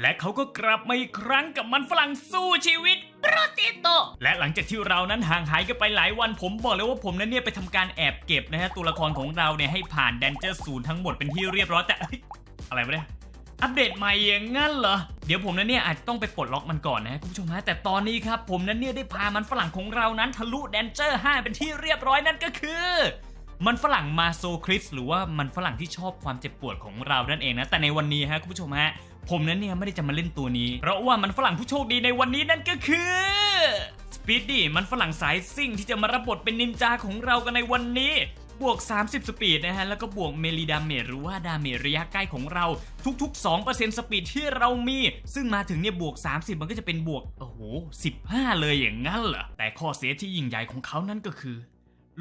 และเขาก็กลับมาอีกครั้งกับมันฝรั่งสู้ชีวิตโปรติโต และหลังจากที่เรานั้นห่างหายกันไปหลายวันผมบอกเลยว่าผมนั้นเนี่ยไปทำการแอบเก็บนะฮะตัวละครของเราเนี่ยให้ผ่านแดนเจอร์ศูนย์ทั้งหมดเป็นที่เรียบร้อยแต่อะไรวะเนี่ยอัปเดตใหม่อย่างงั้นเหรอ เดี๋ยวผมนั้นเนี่ยอาจจะต้องไปปลดล็อกมันก่อนนะคุณผู้ชมฮะ แต่ตอนนี้ครับผมนั้นเนี่ยได้พามันฝรั่งของเรานั้นทะลุแดนเจอร์ 5 เป็นที่เรียบร้อยนั่นก็คือ มันฝรั่งมาโซคริสหรือว่ามันฝรั่งที่ชอบความเจ็บปวดของเรานั่นเองนะ แต่ในวันนี้ฮะคุณผู้ชมฮะ ผมนั้นเนี่ยไม่ได้จะมาเล่นตัวนี้ เพราะว่ามันฝรั่งผู้โชคดีในวันนี้นั่นก็คือสปีดดี้มันฝรั่งสายซิ่งที่จะมารับบทเป็นนินจาของเรากันในวันนี้บวก 30 สปีดนะฮะ แล้วก็บวกเมลีดาเมจหรือว่าดาเมจระยะใกล้ของเราทุก ๆ 2%สปีดที่เรามี ซึ่งมาถึงเนี่ยบวก 30 มันก็จะเป็นบวก โอ้โห 15 เลยอย่างงั้นเหรอ แต่ข้อเสียที่ยิ่งใหญ่ของเขานั่นก็คือ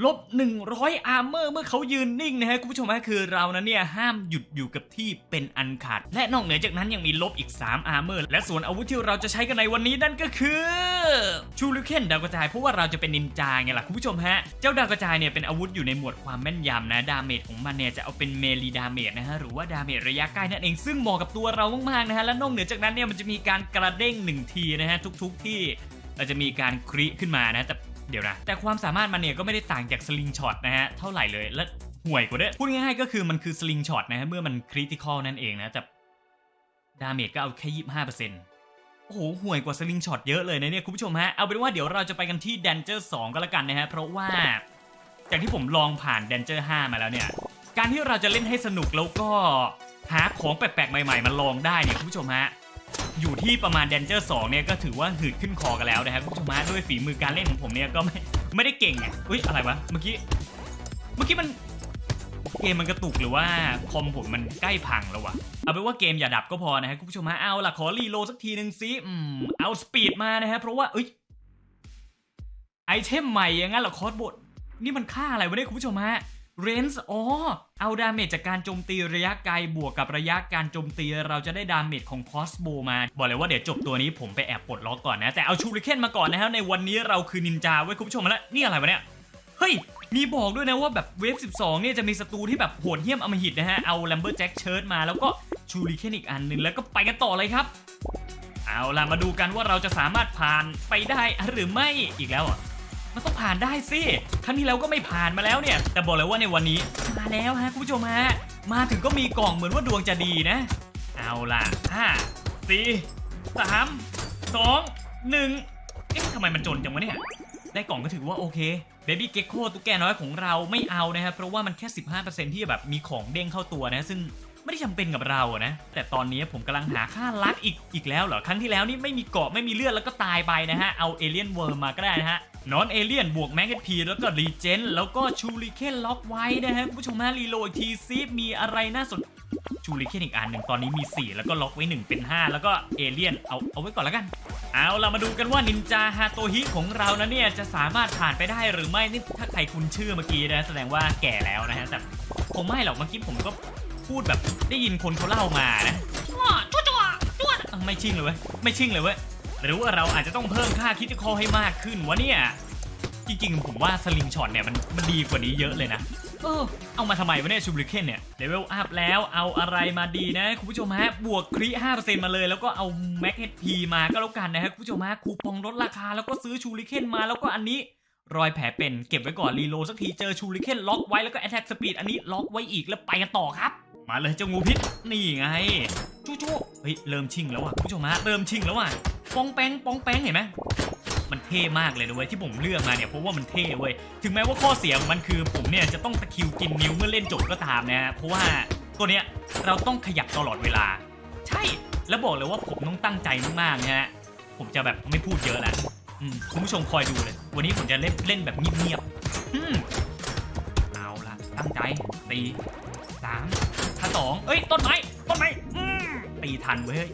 ลบ 100 อาร์เมอร์เมื่อเขายืนนิ่งนะฮะคุณผู้ชมฮะคือเรานั้นเนี่ยห้ามหยุดอยู่กับที่เป็นอันขาด และนอกเหนือจากนั้นยังมีลบอีก 3 อาร์เมอร์ และส่วนอาวุธที่เราจะใช้กันในวันนี้นั่นก็คือชูริเคนดาวกระจายเพราะว่าเราจะเป็นนินจาไงล่ะคุณผู้ชมฮะ เจ้าดาวกระจายเนี่ยเป็นอาวุธอยู่ในหมวดความแม่นยำนะดาเมจของมันเนี่ยจะเอาเป็นเมลีดาเมจนะฮะหรือว่าดาเมจระยะใกล้นั่นเองซึ่งเหมาะกับตัวเรามากๆนะฮะและนอกเหนือจากนั้นเนี่ยมันจะมีการกระเด้งหนึ่งทีนะฮะทุก ๆที่เราจะมีการคริขึ้นมานะแต่ เดี๋ยวนะ แต่ความสามารถมันเนี่ยก็ไม่ได้ต่างจากสลิงช็อตนะฮะเท่าไหร่เลยและห่วยกว่าด้วยพูดง่ายๆก็คือมันคือสลิงช็อตนะฮะเมื่อมันคริติคอลนั่นเองนะแต่ดาเมจก็เอาแค่ยี่ห้าเปอร์เซ็นต์โอ้โหห่วยกว่าสลิงช็อตเยอะเลยนะเนี่ยคุณผู้ชมฮะเอาเป็นว่าเดี๋ยวเราจะไปกันที่แดนเจอร์2ก็แล้วกันนะฮะเพราะว่าจากที่ผมลองผ่านแดนเจอร์5มาแล้วเนี่ยการที่เราจะเล่นให้สนุกแล้วก็หาของแปลกๆใหม่ ๆ มาลองได้เนี่ยคุณผู้ชมฮะ อยู่ที่ประมาณ Danger 2เนี่ยก็ถือว่าหืดขึ้นคอกันแล้วนะครับคุณผู้ชมฮะด้วยฝีมือการเล่นของผมเนี่ยก็ไม่ไม่ได้เก่งอะอุ้ยอะไรวะเมื่อกี้เมื่อกี้มันเกมมันกระตุกหรือว่าคอมผมมันใกล้พังแล้ววะเอาเป็นว่าเกมอย่าดับก็พอนะฮะคุณผู้ชมฮะเอาล่ะขอรีโลสักทีหนึ่งซิอืมเอาสปีดมานะฮะเพราะว่าเอ้ยไอเทมใหม่อย่างงั้นเหรอคอร์สบทนี่มันค่าอะไรวะเนี่ยคุณผู้ชมฮะ เรนส์อ๋อ เอาดาเมจจากการโจมตีระยะไกลบวกกับระยะการโจมตี เราจะได้ดาเมจของคอสโบมา บอกเลยว่าเดี๋ยวจบตัวนี้ผมไปแอบปลดล็อกก่อนนะ แต่เอาชูริเคนมาก่อนนะฮะในวันนี้เราคือนินจาไว้คุณผู้ชมแล้วนี่อะไรวะเนี่ย เฮ้ย มีบอกด้วยนะว่าแบบเวฟ 12 เนี่ยจะมีศัตรูที่แบบโหดเหี้ยมอมหิตนะฮะ เอาแลมเบอร์แจ็คเชิร์ตมาแล้วก็ชูริเคนอีกอันหนึ่งแล้วก็ไปกันต่อเลยครับ เอาล่ะมาดูกันว่าเราจะสามารถผ่านไปได้หรือไม่อีกแล้วอะ มันต้องผ่านได้สิครั้งที่แล้วก็ไม่ผ่านมาแล้วเนี่ย แต่บอกเลยว่าในวันนี้มาแล้วฮะคุณผู้ชมฮะมาถึงก็มีกล่องเหมือนว่าดวงจะดีนะ เอาล่ะห้าสี่สามสองหนึ่งเอ๊ะทำไมมันจนจังวะเนี่ย ได้กล่องก็ถือว่าโอเค Baby Gecko ตุ๊กแกน้อยของเราไม่เอานะครับเพราะว่ามันแค่ 15%ที่แบบมีของเด้งเข้าตัวนะ ซึ่ง ไม่ได้จำเป็นกับเราอะนะ แต่ตอนนี้ผมกำลังหาค่าลัดอีกอีกแล้วเหรอ ครั้งที่แล้วนี่ไม่มีเกาะไม่มีเลือดแล้วก็ตายไปนะฮะ เอาเอเลียนเวิร์มมาก็ได้นะฮะนอนเอเลียนบวกแมกเนตพีแล้วก็รีเจนแล้วก็ชูริเคนล็อกไว้นะฮะผู้ชมฮะรีโหลดอีกทีซิมีอะไรน่าสนชูริเคนอีกอันหนึ่งตอนนี้มี 4 แล้วก็ล็อกไว้ 1 เป็น 5 แล้วก็เอเลียนเอาเอาไว้ก่อนแล้วกัน เอาเรามาดูกันว่านินจาฮาโตฮิของเรานะเนี่ยจะสามารถผ่านไปได้หรือไม่นี่ถ้าใครคุ้นชื่อเมื่อกี้นะแสดงว่าแก่แล้วนะฮะแต่คงไม่หรอกเมื่อกี้ผมก็ พูดแบบได้ยินคนเขาเล่ามานะจ้วจ้วจ้วจ้วอะไม่ชิ่งเลยเว้ยไม่ชิ่งเลยเว้ยหรือว่าเราอาจจะต้องเพิ่มค่าคิดคอให้มากขึ้นวะเนี่ยจริงๆผมว่าสลิงช็อตเนี่ยมันมันดีกว่านี้เยอะเลยนะเออเอามาทำไมวะเนี่ยชูบริเคนเนี่ยเลเวลอัพแล้วเอาอะไรมาดีนะคุณผู้ชมฮะบวกครี5%มาเลย แล้วก็เอาแม็กเฮดพีมาก็แล้วกันนะฮะคุณผู้ชมฮะคูปองลดราคาแล้วก็ซื้อชูริเคนมาแล้วก็อันนี้รอยแผลเป็นเก็บไว้ก่อนรีโหลดสักทีเจอชูริเคนล็อกไว้แล้วก็แอ t แทกสปีดอันนี้ล็อกไว้อีกแล้วไปกันต่อครับ มาเลยเจ้างูพิษนี่ไงจู้จู้เฮ้ยเริ่มชิงแล้วอะผู้ชมฮะเริ่มชิงแล้วอะปองแปงปองแปงเห็นไหมมันเท่มากเลยนะเว้ยที่ผมเลือกมาเนี่ยเพราะว่ามันเท่เว้ยถึงแม้ว่าข้อเสียของมันคือผมเนี่ยจะต้องตะคิวกินนิ้วเมื่อเล่นจบก็ตามนะฮะเพราะว่าตัวเนี้ยเราต้องขยับตลอดเวลา ใช่แล้วบอกเลยว่าผมต้องตั้งใจมากๆนะฮะผมจะแบบไม่พูดเยอะและอืมคุณผู้ชมคอยดูเลย วันนี้ผมจะเล่นเล่นแบบเงียบๆเอาละตั้งใจตีสาม สองเอ้ย ต้นไม้ ต้นไม้อืมตีทันเว้ย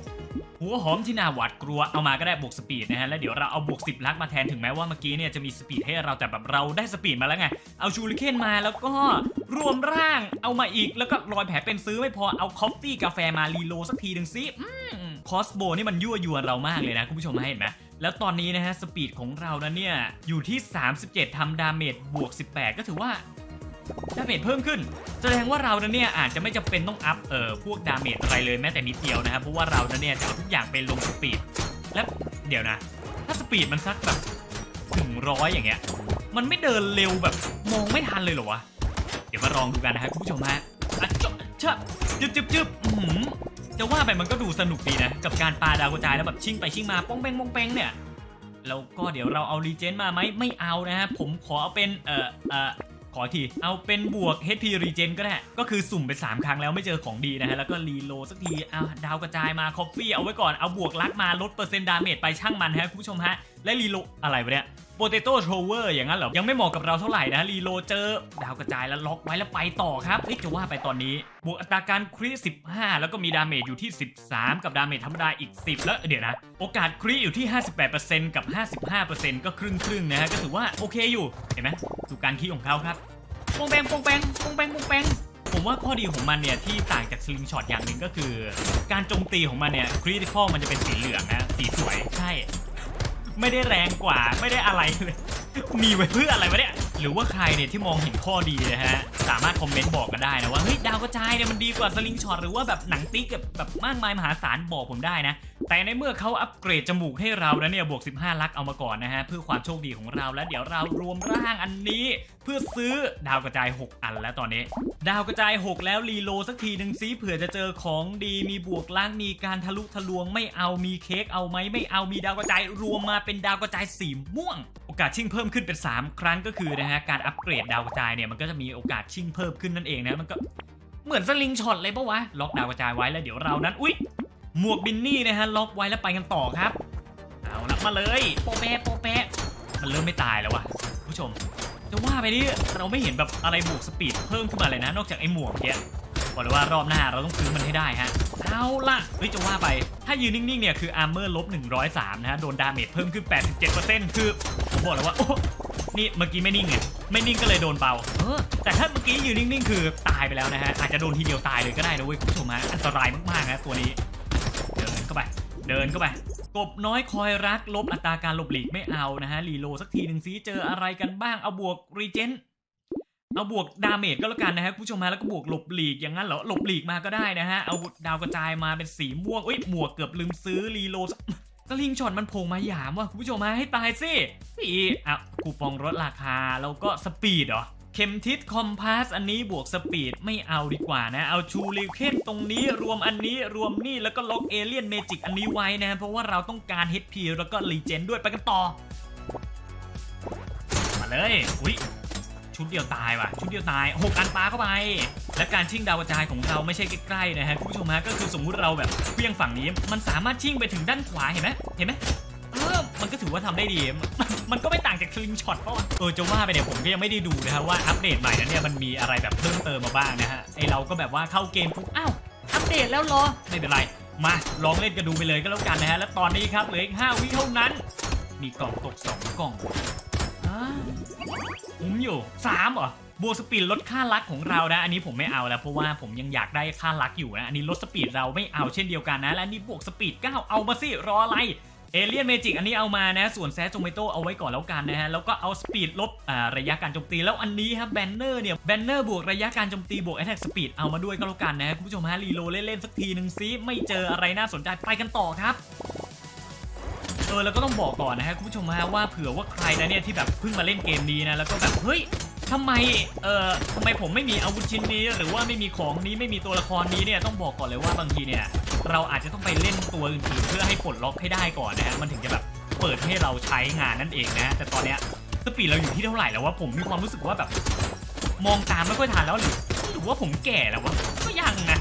หัวหอมที่น่าหวาดกลัว เอามาก็ได้บวกสปีดนะฮะ แล้วเดี๋ยวเราเอาบวก 10 ลักมาแทน ถึงแม้ว่าเมื่อกี้เนี่ยจะมีสปีดให้เราแต่แบบเราได้สปีดมาแล้วไง เอาชูริเคนมาแล้วก็รวมร่างเอามาอีก แล้วก็รอยแผลเป็นซื้อไม่พอ เอาคอฟฟี่กาแฟมารีโลสักทีหนึ่งซิคอสโบนี่มันยั่วยวนเรามากเลยนะคุณผู้ชมเห็นไหมแล้วตอนนี้นะฮะสปีดของเรานะเนี่ยอยู่ที่ 37ทำดาเมจบวก 18 ก็ถือว่า ดาเมจเพิ่มขึ้น แสดงว่าเรานั้นเนี่ยอาจจะไม่จำเป็นต้องอัพเอ่อพวกดาเมจอะไรเลยแม้แต่นิดเดียวนะครับเพราะว่าเรานั้นเนี่ยจะเอาทุกอย่างไปลงสปีดและเดี๋ยวนะ ถ้าสปีดมันสักแบบถึงร้อยอย่างเงี้ยมันไม่เดินเร็วแบบมองไม่ทันเลยเหรอวะเดี๋ยวมาลองดูกันนะครับคุณผู้ชมฮะอะจ๊ะเชอะจึ๊บจึ๊บจึ๊บหือจะว่าไปมันก็ดูสนุกดีนะ กับการปาดาวกระจายแล้วแบบชิงไปชิงมาป้องแปงป้องแปงเนี่ยแล้วก็เดี๋ยวเราเอารีเจนมาไหมไม่เอานะฮะผมขอเอาเป็นเอ่อเอ่อ ขอที เอาเป็นบวก HP Regen ก็ได้ ก็คือสุ่มไป 3 ครั้งแล้วไม่เจอของดีนะฮะ แล้วก็รีโลสักทีเอาดาวกระจายมาคอฟฟี่เอาไว้ก่อน เอาบวกลักมาลดเปอร์เซ็นต์ดาเมจไปช่างมันฮะคุณผู้ชมฮะ และรีโลอะไรวะเนี่ยโปเตโต้โทเวอร์อย่างนั้นเหรอ ยังไม่เหมาะกับเราเท่าไหร่นะรีโลเจอดาวกระจายแล้วล็อกไว้แล้วไปต่อครับเฮ้ยจะว่าไปตอนนี้ บวกอัตราการคริ15 แล้วก็มีดาเมจอยู่ที่ 13 กับดาเมจธรรมดาอีก 10 แล้วเดี๋ยวนะ โอกาสคริอยู่ที่ 58%กับ 55%ก็ครึ่งครึ่งนะฮะก็ถือว่าโอเคอยู่เห็นไหมดูการคีของเขาครับปงแปงปงแปงปงแปงปงแปงผมว่าข้อดีของมันเนี่ยที่ต่างจากสลิงช็อตอย่างหนึ่งก็คือ การโจมตีของมันเนี่ยคริติคอลมันจะเป็นสีเหลืองนะสีสวยใช่ ไม่ได้แรงกว่าไม่ได้อะไรเลย มีไว้เพื่ออะไรวะเนี่ย หรือว่าใครเนี่ยที่มองเห็นข้อดีนะฮะ สามารถคอมเมนต์บอกกันได้นะว่าเฮ้ยดาวกระจายเนี่ยมันดีกว่าสลิงช็อตหรือว่าแบบหนังติ๊กแบบแบบมากมายมหาศาลบอกผมได้นะ แต่ในเมื่อเขาอัปเกรดจมูกให้เราแล้วเนี่ยบวก 15 ลักเอามาก่อนนะฮะเพื่อความโชคดีของเราแล้วเดี๋ยวเรารวมร่างอันนี้ เพื่อซื้อดาวกระจาย 6 อันแล้วตอนนี้ ดาวกระจาย 6 แล้วรีโลสักทีหนึ่งซิเผื่อจะเจอของดีมีบวกล่างมีการทะลุทะลวงไม่เอามีเค้กเอาไหมไม่เอามีดาวกระจายรวมมาเป็นดาวกระจายสีม่วง อกาสชิ่งเพิ่มขึ้นเป็น 3 ครั้งก็คือนะฮะการอัปเกรดดาวกระจายเนี่ยมันก็จะมีโอกาสชิ่งเพิ่มขึ้นนั่นเองนะมันก็เหมือนสลิงช็อตเลยปะวะล็อกดาวกระจายไว้แล้วเดี๋ยวเรานั้นอุ๊ยหมวกบินนี่นะฮะล็อกไว้แล้วไปกันต่อครับเอาละมาเลยโปแปะโปแปะมันเริ่มไม่ตายแล้ววะผู้ชมจะว่าไปนี่เราไม่เห็นแบบอะไรบวกสปีดเพิ่มขึ้นมาเลยนะ นอกจากไอ้หมวกเนี้ยบอกเลยว่ารอบหน้าเราต้องซื้อมันให้ได้ฮะเอาละเฮ้ยจะว่าไป ถ้ายืนนิ่งๆเนี่ยคืออาร์เมอร์ลบ103นะฮะโดนดาเมจเพิ่มขึ้น 87%คือ บอกเลยว่าโอ้นี่เมื่อกี้ไม่นิ่งไงไม่นิ่งก็เลยโดนเบาเออแต่ถ้าเมื่อกี้อยืนนิ่งๆ คือตายไปแล้วนะฮะอาจจะโดนทีเดียวตายเลยก็ได้นะเว้ยคุณผู้ชมฮะอันตรายมากๆนะตัวนี้ เดินเข้าไป เดินเข้าไปกบน้อยคอยรักลบอัตราการหลบหลีกไม่เอานะฮะรีโลสักทีหนึ่งซิเจออะไรกันบ้างเอาบวกรีเจนเอาบวกดาเมจก็แล้วกันนะฮะคุณผู้ชมฮะแล้วก็บวกหลบหลีกอย่างนั้นเหรอหลบหลีกมาก็ได้นะฮะเอาดาวกระจายมาเป็นสีม่วงเอ้ยหมวกเกือบลืมซื้อรีโลสัก สลิงช็อตมันโผล่มาหยามว่ะคุณผู้ชมฮะให้ตายสิพี่อะคูปองลดราคาแล้วก็สปีดเหรอเข็มทิศคอมพาสอันนี้บวกสปีดไม่เอาดีกว่านะ เอาชูริวเคนตรงนี้รวมอันนี้รวมนี่แล้วก็ล็อกเอเลียนเมจิกอันนี้ไว้นะ เพราะว่าเราต้องการ HP แล้วก็รีเจนด้วยไปกันต่อ มาเลย อุ้ยชุดเดียวตายว่ะ ชุดเดียวตายหกอันปาเข้าไป และการชิ่งดาวกระจายของเราไม่ใช่ใกล้ๆนะฮะคุณผู้ชมฮะก็คือสมมุติเราแบบเพียงฝั่งนี้ มันสามารถชิ่งไปถึงด้านขวาเห็นไหมเห็นไหมเออมันก็ถือว่าทำได้ดี มันก็ไม่ต่างจากสลิงช็อตเพราะเออจะว่าไปเนี่ยผมก็ยังไม่ได้ดูนะครับว่าอัปเดตใหม่นั้นเนี่ยมันมีอะไรแบบเพิ่มเติมมาบ้างนะฮะไอเราก็แบบว่าเข้าเกมปุ๊บอ้าวอัปเดตแล้วรอไม่เป็นไรมาลองเล่นกันดูไปเลยก็แล้วกันนะฮะ และตอนนี้ครับเหลืออีก 5 วิเท่านั้น มีกล่องตกสองกล่องอ่าผมอยู่สามเหรอ บัวสปีดลดค่าลักของเรานะ อันนี้ผมไม่เอาแล้วเพราะว่าผมยังอยากได้ค่าลักอยู่นะ อันนี้ลดสปีดเราไม่เอาเช่นเดียวกันนะ และอันนี้บวกสปีด 9 เอามาสิรออะไรเอเลียนเมจิกอันนี้เอามานะ ส่วนแซจงเมโตเอาไว้ก่อนแล้วกันนะฮะ แล้วก็เอาสปีดลบระยะการโจมตี แล้วอันนี้ครับแบนเนอร์เนี่ย แบนเนอร์บวกระยะการโจมตีบวกแอตแทกสปีดเอามาด้วยก็แล้วกันนะฮะคุณผู้ชมฮะรีโลเล่นๆสักทีหนึ่งซิไม่เจออะไรน่าสนใจไปกันต่อครับเออแล้วก็ต้องบอกก่อนนะฮะคุณผู้ชมฮะว่าเผื่อว่าใครนะเนี่ยที่แบบเพิ่งมาเล่นเกมนี้นะแล้วก็แบบเฮ้ย ทำไมเอ่อทำไมผมไม่มีอาวุธชิ้นนี้ หรือว่าไม่มีของนี้ไม่มีตัวละครนี้เนี่ยต้องบอกก่อนเลยว่าบางทีเนี่ยเราอาจจะต้องไปเล่นตัวอื่นๆเพื่อให้ปลดล็อกให้ได้ก่อนนะฮะมันถึงจะแบบเปิดให้เราใช้งานนั่นเองนะ แต่ตอนเนี้ยสปีดเราอยู่ที่เท่าไหร่แล้วว่าผมมีความรู้สึกว่าแบบ มองตามไม่ค่อยทันแล้วหรือหรือว่าผมแก่แล้ววะก็ยังนะ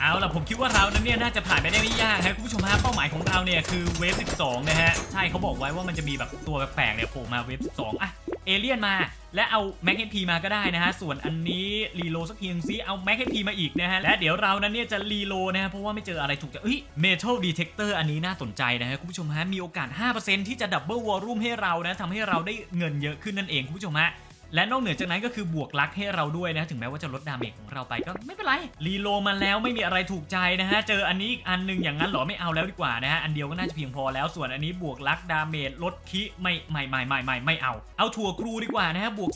เอาล่ะผมคิดว่าเรานั้นเนี่ยน่าจะผ่านไปได้ไม่ยากฮะคุณผู้ชมฮะเป้าหมายของเราเนี่ยคือเวฟ 12 นะฮะ ใช่เขาบอกไว้ว่ามันจะมีแบบตัวแปลกๆเนี่ยโผล่มาเวฟ 12 อะ เอเลียนมา และเอาแม็กเฮพีมาก็ได้นะฮะ ส่วนอันนี้รีโลสักทีนึงซิเอาแม็กเฮพีมาอีกนะฮะ และเดี๋ยวเรานั้นเนี่ยจะรีโลนะฮะ เพราะว่าไม่เจออะไรถูกใจเอ้ยเมทัลดีเทคเตอร์อันนี้น่าสนใจนะฮะ คุณผู้ชมฮะ มีโอกาส 5%ที่จะดับเบิลวอลลุ่มให้เรานะทำให้เราได้เงินเยอะขึ้นนั่นเองคุณผู้ชมฮะ และนอกเหนือจากนั้นก็คือบวกลักให้เราด้วยนะถึงแม้ว่าจะลดดาเมจของเราไปก็ไม่เป็นไรรีโลมาแล้วไม่มีอะไรถูกใจนะฮะเจออันนี้อีกอันหนึงอย่างนั้นหรอไม่เอาแล้วดีกว่านะฮะอันเดียวก็น่าจะเพียงพอแล้วส่วนอันนี้บวกลักดาเมจลดคิไม่ไม่ไม่ไม่ไม่ไม่เอาเอาถั่วกรูดีกว่านะฮะบวก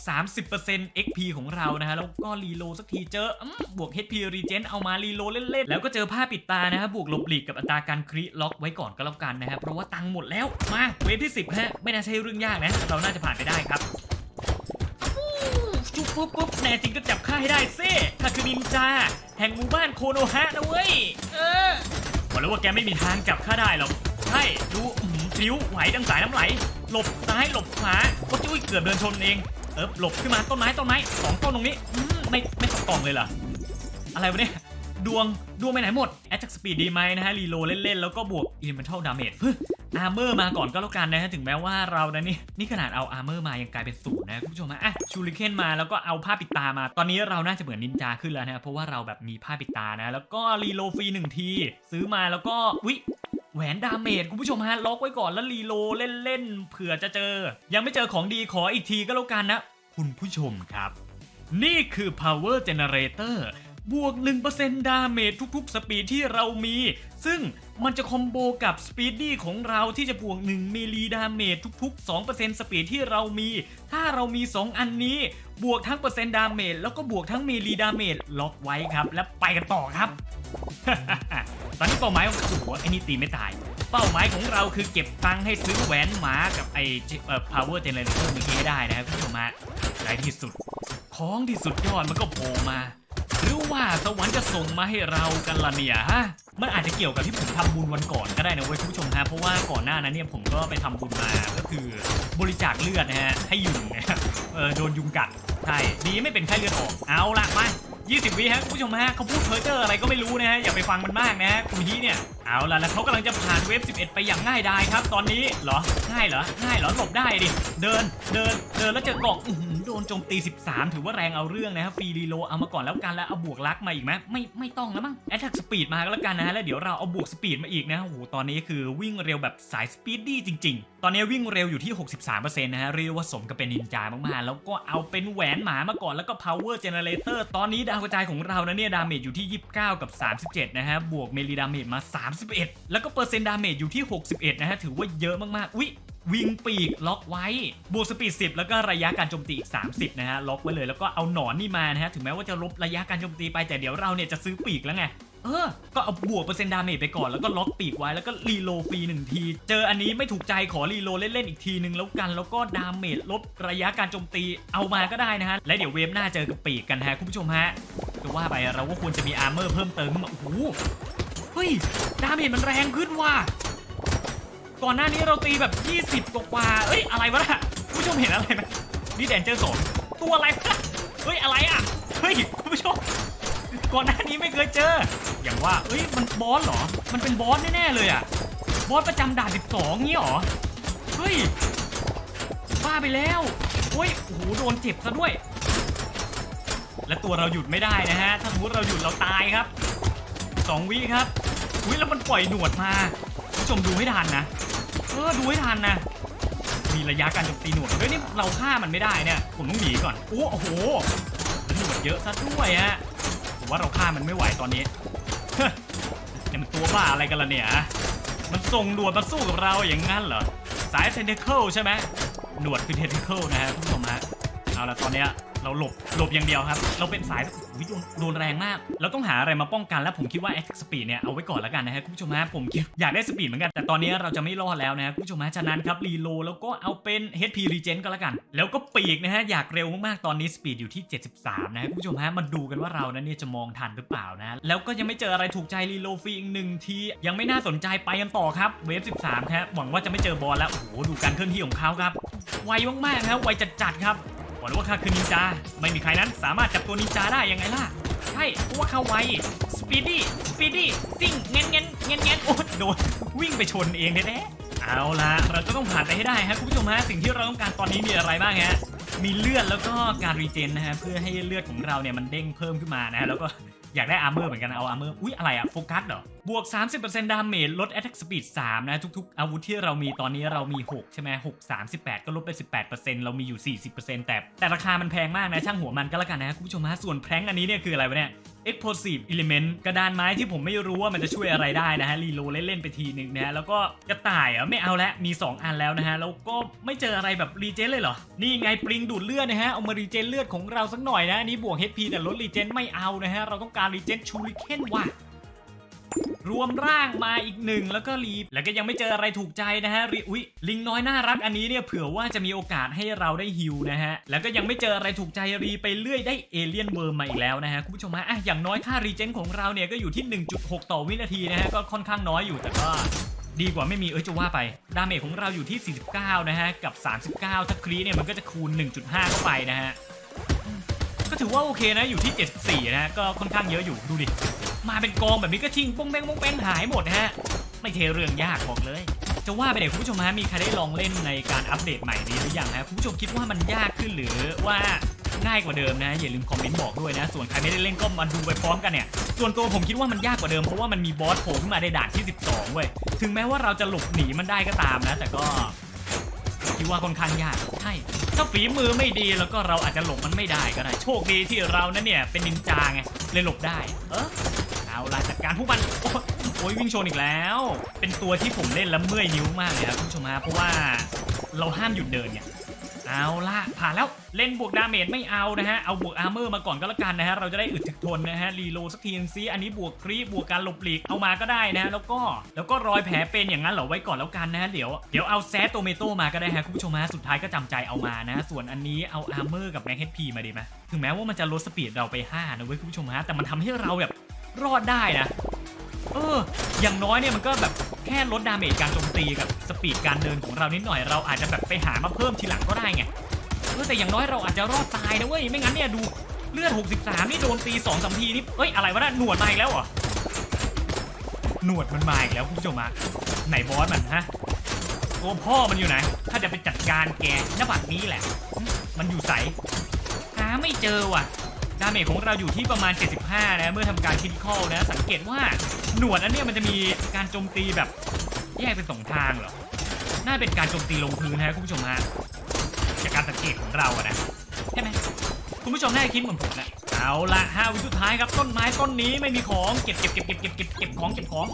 30% XP ของเรานะฮะแล้วก็รีโลสักทีเจอบวก HP Regen เอามารีโลเล่นๆแล้วก็เจอผ้าปิดตานะฮะบวกหลบหลีกกับอัตราการคริล็อกไว้ก่อนก็แล้วกันนะฮะเพราะว่าตังค์หมดแล้วมาเวฟที่10ฮะไม่น่าใช่เรื่องยากนะเราน่าจะผ่านไปได้ครับ ปุ๊บปุ๊บแน่จริงก็จับข้าให้ได้เซ่ข้าคือนินจา แห่งหมู่บ้านโคโนฮะนะเว้ย เออบอกแล้วว่าแกไม่มีทางจับข้าได้หรอก ใช่ ดูอื้อหือพลิ้วไหวดังสายน้ำไหล หลบซ้ายหลบขวาโอ้ยอุ้ยเกือบเดินชนเอง เออหลบขึ้นมาต้นไม้ต้นไม้สองต้นตรงนี้อืมไม่ไม่ตกกล่องเลยเหรอ อะไรวะเนี่ย ดวงดวงไปไหนหมดแอ t จากสปีดดีไหมนะฮะรีโลเล่นๆ แล้วก็บวก elemental damage เฮ้ยอาร์เมอร์มาก่อนก็แล้วกันนะฮะถึงแม้ว่าเรานะนี่นี่ขนาดเอาอาร์เมอร์มายังกลายเป็นศูนย์นะคุณผู้ชมอะชูริเคนมาแล้วก็เอาผ้าปิดตามา ตอนนี้เราน่าจะเหมือนนินจาขึ้นแล้วนะเพราะว่าเราแบบมีผ้าปิดตานะแล้วก็รีโลฟรีหนึ่งที ซื้อมาแล้วก็วิแหวนดาเมจคุณผู้ชมฮะล็อกไว้ก่อนแล้วรีโหลดเล่นๆเผื่อจะเจอ ยังไม่เจอของดีขออีกทีก็แล้วกันนะ คุณผู้ชมครับ นี่คือ power generator บวก 1%ดาเมจทุกๆ สปีดที่เรามี ซึ่งมันจะคอมโบกับสปีดดี้ของเราที่จะบวก1มิลลีดาเมจทุกๆ 2%สปีดที่เรามี ถ้าเรามี 2 อันนี้ บวกทั้งเปอร์เซ็นต์ดาเมจแล้วก็บวกทั้งมิลลีดาเมจล็อกไว้ครับ และไปกันต่อครับ ตอนนี้เป้าหมายของโอ้โหไอ้นี่ตีไม่ตาย เป้าหมายของเราคือเก็บตังค์ให้ซื้อแหวนหมากับไอ้เอ่อ power generator เมื่อกี้ให้ได้นะครับคุณผู้ชมฮะในที่สุด ของที่สุดยอดมันก็โผล่มา หรือว่าสวรรค์จะส่งมาให้เรากันล่ะเนี่ยฮะมันอาจจะเกี่ยวกับที่ผมทำบุญวันก่อนก็ได้นะเว้ยคุณผู้ชมฮะเพราะว่าก่อนหน้านั้นเนี่ยผมก็ไปทำบุญมาก็คือบริจาคเลือดนะฮะให้ยุงนะฮะโดนยุงกัดใช่ดีไม่เป็นไข้เลือดออก เอาละมา20 วิฮะคุณผู้ชมฮะเขาพูดเพ้อเจ้ออะไรก็ไม่รู้นะฮะอย่าไปฟังมันมากนะฮะคุณฮีเนี่ยเอาละแล้วเขากำลังจะผ่านเวฟ 11 ไปอย่างง่ายดายครับ ตอนนี้เหรอง่ายเหรอง่ายเหรอหลบได้ดิเดินเดินเดินแล้วเจอกล่องอือหือโดนโจมตี 13 ถือว่าแรงเอาเรื่องนะครับฟรีรีโลเอามาก่อนแล้วกันแล้วเอาบวกลักมาอีกไหมไม่ไม่ต้องแล้วมั้งแอตแทกสปีดมาก็แล้วกันนะฮะแล้วเดี๋ยวเราเอาบวกสปีดมาอีกนะโอ้โหตอนนี้คือวิ่งเร็วแบบสายสปีดดี้จริง ๆตอนนี้วิ่งเร็วอยู่ที่ 63%นะฮะเรียกว่าสมกับเป็นนินจามากๆ แล้วก็เอาเป็นแหวนหมามาก่อนแล้วก็ power generator ตอนนี้ดาวกระจายของเรานะเนี่ยดาเมจอยู่ที่ 29 กับ 37 นะฮะบวกเมลีดาเมจมา 31 แล้วก็เปอร์เซ็นต์ดาเมจอยู่ที่ 61 นะฮะถือว่าเยอะมากๆ อุ๊ยวิงปีกล็อกไว้ บวกสปีด 10 แล้วก็ระยะการโจมตีอีก 30 นะฮะ ล็อกไว้เลยแล้วก็เอาหนอนนี่มานะฮะ ถึงแม้ว่าจะลบระยะการโจมตีไปแต่เดี๋ยวเราเนี่ยจะซื้อปีกแล้วไง เออ ก็เอาบวกเปอร์เซ็นต์ดาเมจไปก่อนแล้วก็ล็อกปีกไว้แล้วก็รีโลฟรีหนึ่งที เจออันนี้ไม่ถูกใจขอรีโลเล่นๆอีกทีนึงแล้วกัน แล้วก็ดาเมจลดระยะการโจมตีเอามาก็ได้นะฮะ และเดี๋ยวเวฟหน้าเจอกับปีกกันฮะคุณผู้ชมฮะจะว่าไปเราก็ควรจะมีอาร์เมอร์เพิ่มเติมขึ้นมาโอ้โหเฮ้ยดาเมจมันแรงขึ้นว่ะก่อนหน้านี้เราตีแบบ 20 กว่ากว่าเอ้ยอะไรวะน่ะคุณผู้ชมเห็นอะไรไหมนี่แดนเจอร์สองตัวอะไรวะเฮ้ยอะไรอะเฮ้ยคุณผู้ชม ก่อนหน้านี้ไม่เคยเจอ อย่างว่าเอ้ยมันบอสเหรอ มันเป็นบอสแน่ๆเลยอะบอสประจำด่าน12งี้หรอ เฮ้ยบ้าไปแล้วเฮ้ยโอ้โหโดนเจ็บซะด้วย และตัวเราหยุดไม่ได้นะฮะ ถ้าสมมติเราหยุดเราตายครับสองวิครับอุ้ยแล้วมันปล่อยหนวดมาผู้ชมดูให้ทันนะ เออดูให้ทันนะ มีระยะการโจมตีหนวดด้วยนี่เราฆ่ามันไม่ได้เนี่ย ผมต้องหนีก่อนโอ้โอ้โหหนวดเยอะซะด้วยฮะ ผมว่าเราฆ่ามันไม่ไหวตอนนี้เนี่ยมันตัวบ้าอะไรกันล่ะเนี่ย มันส่งหนวดมาสู้กับเราอย่างงั้นเหรอ สายเทนเทเคิลใช่ไหมหนวดคือเทนเทเคิลนะฮะคุณผู้ชมฮะ เอาละตอนเนี้ย เราหลบหลบอย่างเดียวครับ เราเป็นสายอุ๊ยโดนแรงมาก เราต้องหาอะไรมาป้องกันแล้วผมคิดว่า Attack Speed เนี่ยเอาไว้ก่อนแล้วกันนะฮะคุณผู้ชมฮะผมอยากได้สปีดเหมือนกันแต่ตอนนี้เราจะไม่รอดแล้วนะฮะคุณผู้ชมฮะฉะนั้นครับรีโลแล้วก็เอาเป็น HP Regen ก็แล้วกัน แล้วก็ปีกนะฮะอยากเร็วมากๆตอนนี้สปีดอยู่ที่ 73 นะฮะคุณผู้ชมฮะมาดูกันว่าเรานั้นเนี่ยจะมองทันหรือเปล่านะแล้วก็ยังไม่เจออะไรถูกใจรีโลฟรีอีกหนึ่งทียังไม่น่าสนใจไปกันต่อครับเวฟ13ครับหวังว่าจะไม่เจอบอลแล้วโอ้โหดูการเคลื่อนที่ของเขาครับไวมากๆนะไวจัดๆครับ บอกเลยว่าข้าคือนินจา ไม่มีใครนั้นสามารถจับตัวนินจาได้ยังไงล่ะ ใช่เพราะว่าเขาไว สปีดี้ สปีดี้ซิ่งเงี้ยเงี้ยเงี้ยเงี้ยโอ้โดนวิ่งไปชนเองแท้ๆเอาล่ะเราจะต้องผ่านไปให้ได้ฮะคุณผู้ชมฮะสิ่งที่เราต้องการตอนนี้มีอะไรบ้างฮะมีเลือดแล้วก็การรีเจนนะฮะเพื่อให้เลือดของเราเนี่ยมันเด้งเพิ่มขึ้นมานะฮะแล้วก็อยากได้อาร์เมอร์เหมือนกันเอาอาร์เมอร์อุ๊ยอะไรอะโฟกัสเหรอ บวก 30%ดาเมจลด attack speed 3 นะ ทุกๆ อาวุธที่เรามีตอนนี้เรามี 6 ใช่ไหม6 38 ก็ลดไป 18%เรามีอยู่ 40%แต่ แต่ราคามันแพงมากนะ ช่างหัวมันก็แล้วกันนะ คุณผู้ชมฮะส่วนแพร้งอันนี้เนี่ยคืออะไรวะเนี่ย explosive element กระดานไม้ที่ผมไม่รู้ว่ามันจะช่วยอะไรได้นะฮะรีโลเล่นๆไปทีหนึ่งนะฮะแล้วก็กระต่ายอะไม่เอาแล้วมี 2 อันแล้วนะฮะแล้วก็ไม่เจออะไรแบบรีเจนเลยเหรอ นี่ไงปริงดูดเลือดนะฮะเอามารีเจนเลือดของเราสักหน่อยนะอันนี้บวก HP แต่ลดรีเจนไม่เอานะฮะเราต้องการรีเจนชูริเคนว่ะ รวมร่างมาอีกหนึ่งแล้วก็รีแล้วก็ยังไม่เจออะไรถูกใจนะฮะรีอุ้ยลิงน้อยน่ารักอันนี้เนี่ยเผื่อว่าจะมีโอกาสให้เราได้ฮิวนะฮะแล้วก็ยังไม่เจออะไรถูกใจรีไปเรื่อยได้เอเลียนเวิร์มมาอีกแล้วนะฮะคุณผู้ชมฮะอะอย่างน้อยค่ารีเจนของเราเนี่ยก็อยู่ที่ 1.6 ต่อวินาทีนะฮะก็ค่อนข้างน้อยอยู่แต่ก็ดีกว่าไม่มีเอ้ยจะว่าไป ดาเมจของเราอยู่ที่ 49 นะฮะ กับ 39 ถ้าครีเนี่ยมันก็จะคูณ 1.5 เข้าไปนะฮะ ก็ถือว่าโอเคนะอยู่ที่ 74นะฮะก็ค่อนข้างเยอะอยู่ดูดิ มาเป็นกองแบบนี้ก็ทิ้งป้งแป้งป้งแป้งหายหมดนะฮะ ไม่เทเรื่องยากบอกเลย จะว่าไปเด็กคุณผู้ชมฮะมีใครได้ลองเล่นในการอัปเดตใหม่นี้หรือยังฮะคุณผู้ชมคิดว่ามันยากขึ้นหรือว่าง่ายกว่าเดิมนะอย่าลืมคอมเมนต์บอกด้วยนะ ส่วนใครไม่ได้เล่นก็มาดูไปพร้อมกันเนี่ย ส่วนตัวผมคิดว่ามันยากกว่าเดิมเพราะว่ามันมีบอสโผล่ขึ้นมาในด่านที่ 12เว้ยถึงแม้ว่าเราจะหลบหนีมันได้ก็ตามนะ แต่ก็คิดว่าค่อนข้างยากใช่ ถ้าฝีมือไม่ดีแล้วก็เราอาจจะหลบมันไม่ได้ก็ได้ โชคดีที่เรานั้นเนี่ยเป็นนินจาไงเลยหลบได้ เออเอาล่ะจัดการพวกมันโอ้โอ้ยวิ่งชนอีกแล้ว เป็นตัวที่ผมเล่นแล้วเมื่อยนิ้วมากเลยครับคุณผู้ชมฮะเพราะว่าเราห้ามหยุดเดินเนี่ย เอาละผ่านแล้วเล่นบวกดาเมจไม่เอานะฮะ เอาบวกอาร์เมอร์มาก่อนก็แล้วกันนะฮะ เราจะได้อึดถึกทนนะฮะ รีโลสักทีนึงซิอันนี้บวกครีบวกการหลบหลีกเอามาก็ได้นะฮะ แล้วก็แล้วก็รอยแผลเป็นอย่างนั้นเหรอไว้ก่อนแล้วกันนะฮะ เดี๋ยวเดี๋ยวเอาแซตโตเมโตมาก็ได้ฮะคุณผู้ชมฮะสุดท้ายก็จำใจเอามานะ ส่วนอันนี้เอาอาร์เมอร์กับแม็กเฮดพีมาดีไหมถึงแม้ว่ามันจะลดสปีดเราไป5นะเว้ยคุณผู้ชมฮะแต่มันทำให้เราแบบรอดได้นะ เออ อย่างน้อยเนี่ยมันก็แบบแค่ลดดาเมจการโจมตีกับสปีดการเดินของเรานิดหน่อย เราอาจจะแบบไปหามาเพิ่มทีหลังก็ได้ไงเออแต่อย่างน้อยเราอาจจะรอดตายนะเว้ย ไม่งั้นเนี่ยดูเลือด 63 นี่โดนตี2องสามทีนี่ เอ้ยอะไรวะน่ะหนวดมาอีกแล้วเหรอ หนวดมันมาอีกแล้วคุณผู้ชมอะไหนบอสมันฮะตัวพ่อมันอยู่ไหน ถ้าจะไปจัดการแกหน้าบัดนี้แหละ มันอยู่ใสหาไม่เจอว่ะ ดาเมจของเราอยู่ที่ประมาณ 75 นะ เมื่อทำการคิดข้อนะ สังเกตว่าหนวดอันนี้มันจะมีการโจมตีแบบแยกเป็นสองทางเหรอ น่าเป็นการโจมตีลงพื้นนะคุณผู้ชมฮะ จากการสังเกตของเราอะนะ ใช่ไหมคุณผู้ชมน่าจะคิดเหมือนผมแหละเอาละห้าวิสุดท้ายครับต้นไม้ต้นนี้ไม่มีของเก็บเก็บเก็บเก็บเก็บเก็บเก็บของเก็บของ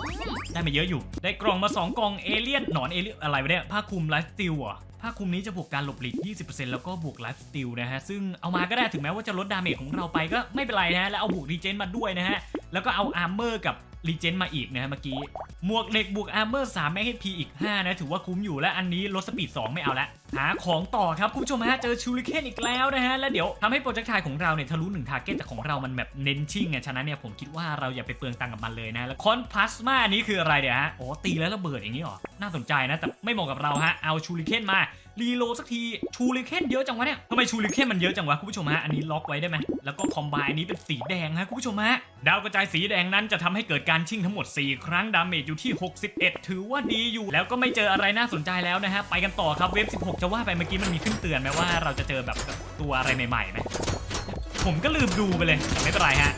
ได้มาเยอะอยู่ ได้กล่องมา 2 กล่องเอเลี่ยนหนอนเอเลี่ยนอะไรวะเนี่ยผ้าคลุมไลฟ์สติลอะ ผ้าคลุมนี้จะบวกการหลบหลีก 20%แล้วก็บวกไลฟ์สติลนะฮะ ซึ่งเอามาก็ได้ถึงแม้ว่าจะลดดาเมจของเราไปก็ไม่เป็นไรนะฮะ แล้วเอาบวกรีเจนมาด้วยนะฮะ แล้วก็เอาอาร์เมอร์กับรีเจนมาอีกนะฮะเมื่อกี้หมวกเหล็กบวกอาร์เมอร์3แม็กพีอีก 5 นะ ถือว่าคุ้มอยู่และอันนี้ลดสปีด 2 ไม่เอาละ หาของต่อครับ คุณผู้ชมฮะ เจอชูริเคนอีกแล้วนะฮะ แล้วเดี๋ยวทำให้โปรเจกต์ทายของเราเนี่ย ทะลุ1ทาร์เก็ตแต่ของเรามันแบบเน้นชิ่งไงฉะนั้นเนี่ย ผมคิดว่าเราอย่าไปเปลืองตังค์กับมันเลยนะ แล้วคอนพลาสมาอันนี้คืออะไรเดี๋ยวฮะอ๋อตีแล้วระเบิดอย่างนี้หรอน่าสนใจนะแต่ไม่เหมาะกับเราฮะเอาชูริเคนมา รีโลสักที ชูริเคนเยอะจังวะเนี่ยทำไมชูริเคนมันเยอะจังวะคุณผู้ชมฮะ อันนี้ล็อกไว้ได้ไหม แล้วก็คอมไบอันนี้เป็นสีแดงฮะคุณผู้ชมฮะ ดาวกระจายสีแดงนั้นจะทำให้เกิดการชิ่งทั้งหมด 4 ครั้ง ดาเมจอยู่ที่ 61 ถือว่าดีอยู่ แล้วก็ไม่เจออะไรน่าสนใจแล้วนะฮะ ไปกันต่อครับ เว็บ 16 จะว่าไปเมื่อกี้มันมีขึ้นเตือนไหมว่าเราจะเจอแบบตัวอะไรใหม่ๆไหมผมก็ลืมดูไปเลย ไม่เป็นไรฮะ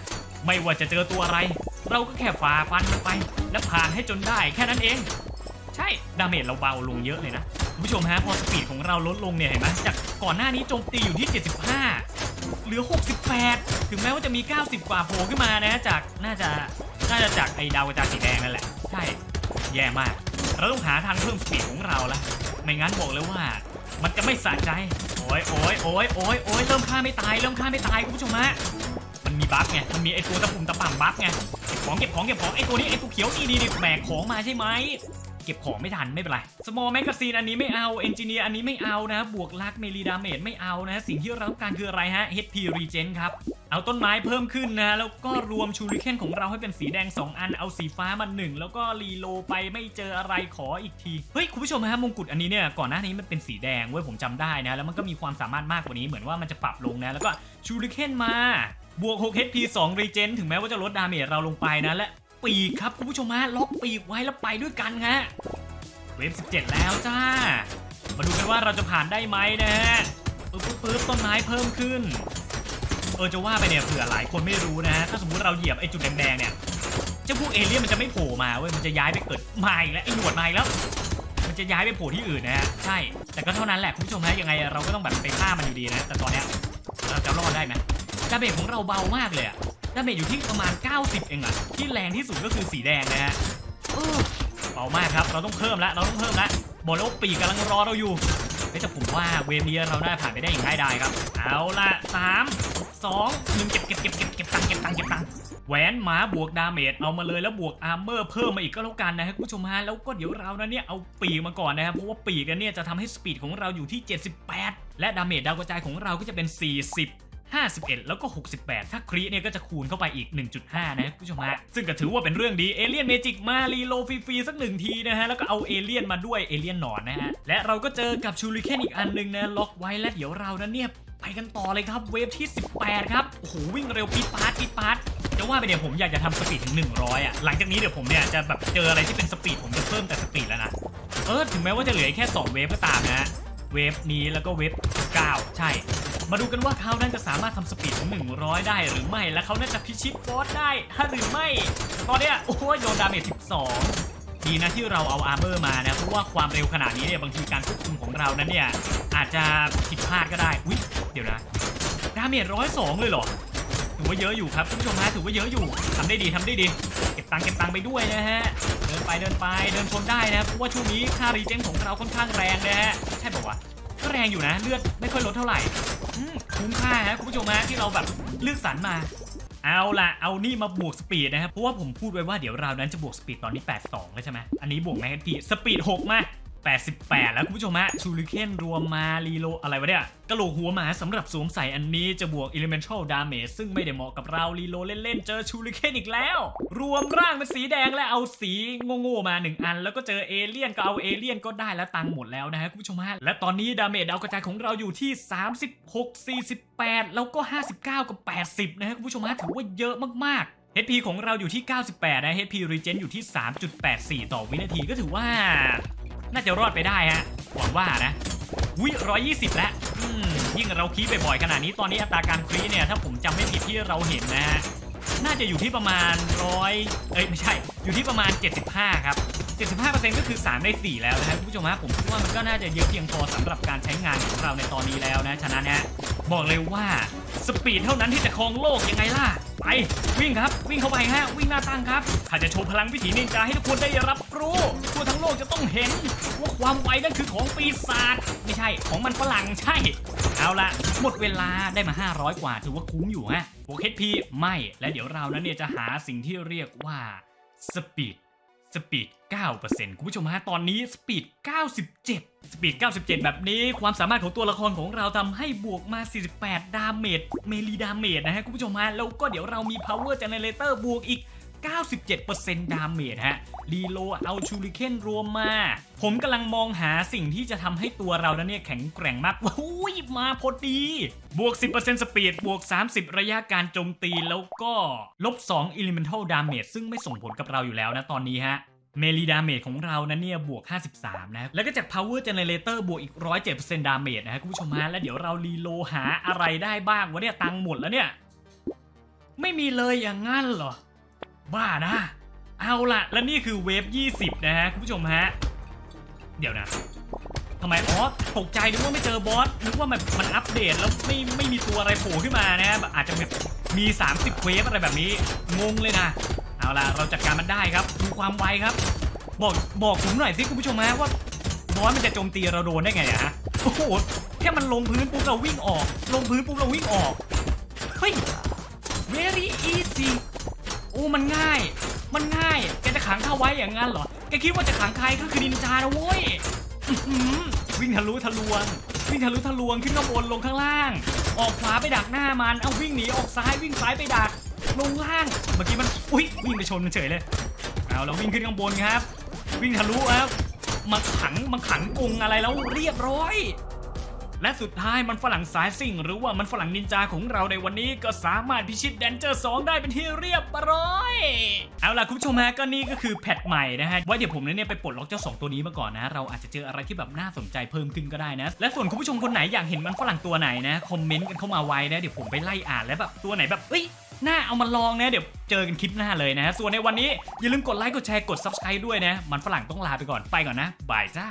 ไม่ว่าจะเจอตัวอะไร เราก็แค่ฝ่าฟันมันไป และผ่านให้จนได้แค่นั้นเอง ใช่ ดาเมจเราเบาลงเยอะเลยนะคุณผู้ชมฮะพอสปีดของเราลดลงเนี่ยเห็นไหมจากก่อนหน้านี้โจมตีอยู่ที่ 75 เหลือ 68 ถึงแม้ว่าจะมี 90 กว่าโผล่ขึ้นมานะจากน่าจะน่าจะจากไอ้ดาวกระจายสีแดงนั่นแหละ ใช่ แย่มาก เราต้องหาทางเพิ่มสปีดของเราละไม่งั้นบอกเลยว่า มันจะไม่สะใจ โอ้ยโอ้ยโอ้ยโอ้ยโอ้ยเริ่มฆ่าไม่ตาย เริ่มฆ่าไม่ตายคุณผู้ชมฮะมันมีบัฟไง มันมีไอ้ตัวตะปุ่มตะป่ำบัฟไง เก็บของเก็บของเก็บของไอ้ตัวนี้ไอ้ตัวเขียวนี่นี่นี่แบกของมาใช่ไหม เก็บของไม่ทันไม่เป็นไร small magazine อันนี้ไม่เอา engineer อันนี้ไม่เอานะ บวกลักเมลีดาเมจไม่เอานะ สิ่งที่เราต้องการคืออะไรฮะ HP regen ครับเอาต้นไม้เพิ่มขึ้นนะ แล้วก็รวมชูริเคนของเราให้เป็นสีแดง 2 อันเอาสีฟ้ามาหนึ่งแล้วก็รีโลไปไม่เจออะไรขออีกที เฮ้ย คุณผู้ชมฮะมงกุฎอันนี้เนี่ยก่อนหน้านี้มันเป็นสีแดงเว้ยผมจำได้นะ แล้วมันก็มีความสามารถมากกว่านี้เหมือนว่ามันจะปรับลงนะ แล้วก็ชูริเคนมาบวก6 HP 2 regen ถึงแม้ว่าจะลดดาเมจเราลงไปนะ และ ปีกครับคุณผู้ชมฮะล็อกปีกไว้แล้วไปด้วยกันฮะเวฟ17 แล้วจ้า มาดูกันว่าเราจะผ่านได้ไหมนะฮะปึ๊บปึ๊บปึ๊บต้นไม้เพิ่มขึ้น เออจะว่าไปเนี่ยเผื่อหลายคนไม่รู้นะถ้าสมมุติเราเหยียบไอ้จุดแดงๆเนี่ยเจ้าพวกเอเลี่ยนมันจะไม่โผล่มาเว้ยมันจะย้ายไปเกิดมาอีกแล้วไอ้หนวดมาอีกแล้ว มันจะย้ายไปโผล่ที่อื่นนะฮะใช่ แต่ก็เท่านั้นแหละคุณผู้ชมฮะยังไงเราก็ต้องแบบไปฆ่ามันอยู่ดีนะ แต่ตอนเนี้ยเราจะรอดได้ไหมดาเมจของเราเบามากเลยอะ ดาเมจอยู่ที่ประมาณ 90 เองอะที่แรงที่สุดก็คือสีแดงนะฮะเบามากครับเราต้องเพิ่มละเราต้องเพิ่มละบอกแล้วปีกกำลังรอเราอยู่แต่ผมว่าเวฟนี้เราน่าจะผ่านไปได้อย่างง่ายดายครับ เอาละสามสองหนึ่งเก็บเก็บเก็บเก็บเก็บตังเก็บตังเก็บตังแหวนหมาบวกดาเมจเอามาเลยแล้วบวกอาร์เมอร์เพิ่มมาอีกก็แล้วกันนะฮะคุณผู้ชมฮะแล้วก็เดี๋ยวเรานะเนี่ยเอาปีกมาก่อนนะครับเพราะว่าปีกกันเนี่ยจะทำให้สปีดของเราอยู่ที่ 78 และดาเมจดาวกระจายของเราก็จะเป็น 40 51 แล้วก็ 68 ถ้าครีเนี่ยก็จะคูณเข้าไปอีก 1.5 นะคุณผู้ชมฮะซึ่งก็ถือว่าเป็นเรื่องดีเอเลียนเมจิกมารีโลฟรีๆสักหนึ่งทีนะฮะแล้วก็เอาเอเลียนมาด้วยเอเลียนหนอนนะฮะและเราก็เจอกับชูริเคนอีกอันหนึ่งนะล็อกไว้และเดี๋ยวเรานั้นเนี่ยไปกันต่อเลยครับเวฟที่ 18 ครับโอ้โหวิ่งเร็วปีดปาร์ตปีดปาร์ตจะว่าไปเดี๋ยวผมอยากจะทำสปีดถึง 100 อะ หลังจากนี้เดี๋ยวผมเนี่ยจะแบบเจออะไรที่เป็นสปีดผมจะเพิ่มแต่สปีดแล้วนะ เออ ถึงแม้ว่าจะเหลือแค่ 2 เวฟก็ตามนะ เวฟนี้แล้วก็เวฟ 9 ใช่ มาดูกันว่าเขานั้นจะสามารถทำสปีดถึง100 ได้หรือไม่ และเขาน่าจะพิชิตบอสได้ถ้าหรือไม่ ตอนเนี้ยโอ้ยโดนดาเมจ12ดีนะที่เราเอาอาร์เมอร์มานะเพราะว่าความเร็วขนาดนี้เนี่ยบางทีการควบคุมของเรานั้นเนี่ยอาจจะผิดพลาดก็ได้อุ๊ยเดี๋ยวนะดาเมจร้อยสองเลยเหรอถือว่าเยอะอยู่ครับคุณผู้ชมฮะถือว่าเยอะอยู่ทำได้ดีทำได้ดี เก็บตังค์เก็บตังค์ไปด้วยนะฮะเดินไปเดินไปเดินชนได้นะเพราะว่าช่วงนี้ค่ารีเจนของเราค่อนข้างแรงนะฮะใช่ป่าวะก็แรงอยู่นะเลือดไม่ค่อยลดเท่าไหร่ คุ้มค่าฮะคุณผู้ชมฮะที่เราแบบเลือกสรรมาเอาละเอานี่มาบวกสปีดนะครับ เพราะว่าผมพูดไว้ว่าเดี๋ยวเรานั้นจะบวกสปีดตอนนี้ 82 แล้วใช่ไหม อันนี้บวกไหมพี่สปีด 6 มา 88 แล้วคุณผู้ชมฮะชูริเคนรวมมารีโลอะไรวะเนี่ยกระโหลกหัวหมาสำหรับสวมใส่อันนี้จะบวก Elemental Damage ซึ่งไม่ได้เหมาะกับเรารีโลเล่นๆ เจอชูริเคนอีกแล้ว รวมร่างเป็นสีแดงและเอาสีโง่ๆมา1อัน แล้วก็เจอเอเลี่ยนก็เอาเอเลี่ยนก็ได้แล้วตังหมดแล้วนะฮะคุณผู้ชมฮะและตอนนี้ดาเมจดาวกระจายของเราอยู่ที่ 36 48 แล้วก็ 59 กับ 80 นะฮะคุณผู้ชมฮะถือว่าเยอะมากๆ HP ของเราอยู่ที่ 98 นะ HP Regen อยู่ที่ 3.84 ต่อวินาทีก็ถือว่า น่าจะรอดไปได้ฮะหวังว่านะวิร้อยยี่สิบแล้วยิ่งเราคีบบ่อยๆขนาดนี้ตอนนี้อัตราการครีเนี่ยถ้าผมจำไม่ผิดที่เราเห็นนะฮะน่าจะอยู่ที่ประมาณร้อยเอ้ยไม่ใช่ อยู่ที่ประมาณ 75 ครับ 75%ก็คือ3ใน4แล้วนะครับคุณผู้ชมฮะผมคิดว่ามันก็น่าจะเยอะเพียงพอสำหรับการใช้งานของเราในตอนนี้แล้วนะฉะนั้นนะบอกเลยว่าสปีดเท่านั้นที่จะครองโลกยังไงล่ะ ไปวิ่งครับ วิ่งเข้าไปฮะวิ่งหน้าตั้งครับข้าจะโชว์พลังวิถีนินจาให้ทุกคนได้รับรู้ จะต้องเห็นว่าความไวนั่นคือของปีศาจไม่ใช่ของมันฝรั่งใช่ เอาละหมดเวลาได้มา 500 กว่าถือว่าคุ้มอยู่ฮะบวก HP ไม่และเดี๋ยวเรานั้นเนี่ยจะหาสิ่งที่เรียกว่าสปีดสปีด 9%คุณผู้ชมฮะ ตอนนี้สปีด 97 สปีด 97 แบบนี้ ความสามารถของตัวละครของเราทำให้บวกมา 48 ดาเมจ เมลีดาเมจนะฮะ คุณผู้ชมฮะ แล้วก็เดี๋ยวเรามี power generator บวกอีก 97%ดาเมจฮะรีโลเอาชูริเคนรวมมา ผมกำลังมองหาสิ่งที่จะทำให้ตัวเรานั้นเนี่ยแข็งแกร่งมากว้าวมาพอดี บวก 10%สปีด บวก 30 ระยะการโจมตีแล้วก็ลบ 2 elemental damage ซึ่งไม่ส่งผลกับเราอยู่แล้วนะตอนนี้ฮะเมลีดาเมจของเรานั้นเนี่ยบวก 53 นะ แล้วก็จาก power generator บวกอีก 107%ดาเมจนะฮะคุณผู้ชมฮะ แล้วเดี๋ยวเรารีโลหาอะไรได้บ้างวะเนี่ย ตังค์หมดแล้วเนี่ย ไม่มีเลยอย่างงั้นเหรอ บ้านะ เอาละและนี่คือเวฟ 20 นะฮะ คุณผู้ชมฮะ เดี๋ยวนะทำไมอ๋อตกใจนึกว่าไม่เจอบอสนึกว่ามันมันอัปเดตแล้วไม่ไม่มีตัวอะไรโผล่ขึ้นมานะฮะอาจจะแบบมี 30เวฟอะไรแบบนี้ งงเลยนะ เอาล่ะ เราจัดการมันได้ครับ ดูความไวครับ บอกบอกผมหน่อยสิคุณผู้ชมฮะว่าบอสมันจะโจมตีเราโดนได้ไงอะฮะโอ้โหแค่มันลงพื้นปุ๊บเราวิ่งออก ลงพื้นปุ๊บเราวิ่งออก เฮ้ย very easy อ้มันง่าย มันง่ายแกจะขังข้าไว้อย่างนั้นเหรอแกคิดว่าจะขังใครก็คือนินจานะเว้ยวิ่งทะลุทะลวง วิ่งทะลุทะลวงขึ้นข้างบนลงข้างล่าง ออกขวาไปดักหน้ามันเอาวิ่งหนีออกซ้ายวิ่งซ้ายไปดักลงล่างเมื่อกี้มันอุ้ยวิ่งไปชนมันเฉยเลยเอาเราวิ่งขึ้นข้างบนครับ วิ่งทะลุครับมาขังมาขังกรงอะไรแล้วเรียบร้อย และสุดท้ายมันฝรั่งสายซิ่ง หรือว่ามันฝรั่งนินจาของเราในวันนี้ก็สามารถพิชิตแดนเจอร์ 2 ได้เป็นที่เรียบร้อย เอาล่ะคุณผู้ชมฮะก็นี่ก็คือแพทใหม่นะฮะว่าเดี๋ยวผมเนี่ยไปปลดล็อกเจ้า 2 ตัวนี้มาก่อนนะ เราอาจจะเจออะไรที่แบบน่าสนใจเพิ่มขึ้นก็ได้นะ และส่วนคุณผู้ชมคนไหนอยากเห็นมันฝรั่งตัวไหนนะคอมเมนต์กันเข้ามาไว้นะเดี๋ยวผมไปไล่อ่านแล้วแบบตัวไหนแบบเอ้ยน่าเอามาลองนะเดี๋ยวเจอกันคลิปหน้าเลยนะฮะส่วนในวันนี้อย่าลืมกดไลค์กดแชร์กด subscribe ด้วยนะ มันฝรั่งต้องลาไปก่อนไปก่อนนะบายจ้า